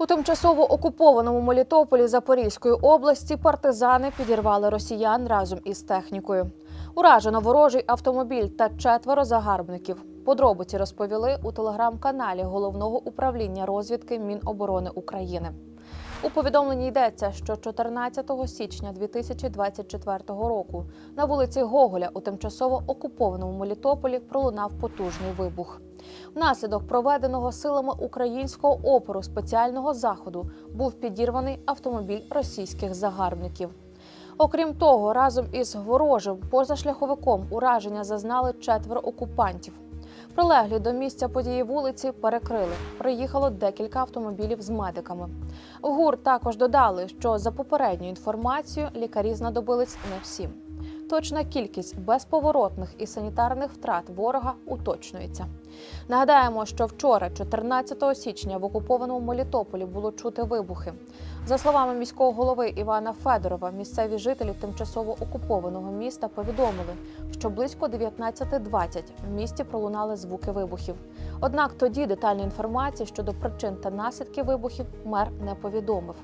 У тимчасово окупованому Мелітополі Запорізької області партизани підірвали росіян разом із технікою. Уражено ворожий автомобіль та четверо загарбників. Подробиці розповіли у телеграм-каналі головного управління розвідки Міноборони України. У повідомленні йдеться, що 14 січня 2024 року на вулиці Гоголя у тимчасово окупованому Мелітополі пролунав потужний вибух. Внаслідок проведеного силами українського опору спеціального заходу був підірваний автомобіль російських загарбників. Окрім того, разом із ворожим позашляховиком ураження зазнали четверо окупантів. Прилеглі до місця події вулиці перекрили. Приїхало декілька автомобілів з медиками. ГУР також додали, що за попередньою інформацією лікарі знадобились не всім. Точна кількість безповоротних і санітарних втрат ворога уточнюється. Нагадаємо, що вчора, 14 січня, в окупованому Мелітополі було чути вибухи. За словами міського голови Івана Федорова, місцеві жителі тимчасово окупованого міста повідомили, що близько 19.20 в місті пролунали звуки вибухів. Однак тоді детальної інформації щодо причин та наслідків вибухів мер не повідомив.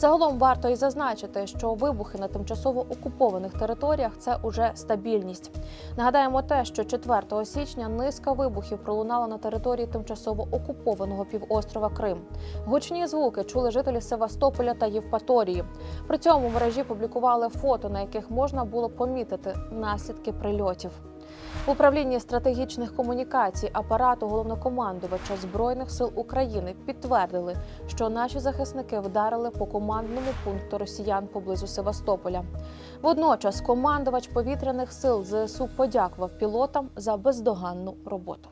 Загалом варто і зазначити, що вибухи на тимчасово окупованих територіях це уже стабільність. Нагадаємо те, що 4 січня низка вибухів пролунала на території тимчасово окупованого півострова Крим. Гучні звуки чули жителі Севастополя та Євпаторії. При цьому мережі публікували фото, на яких можна було помітити наслідки прильотів. В управлінні стратегічних комунікацій апарату головнокомандувача збройних сил України підтвердили, що наші захисники вдарили по командному пункту росіян поблизу Севастополя. Водночас командувач повітряних сил ЗСУ подякував пілотам за бездоганну роботу.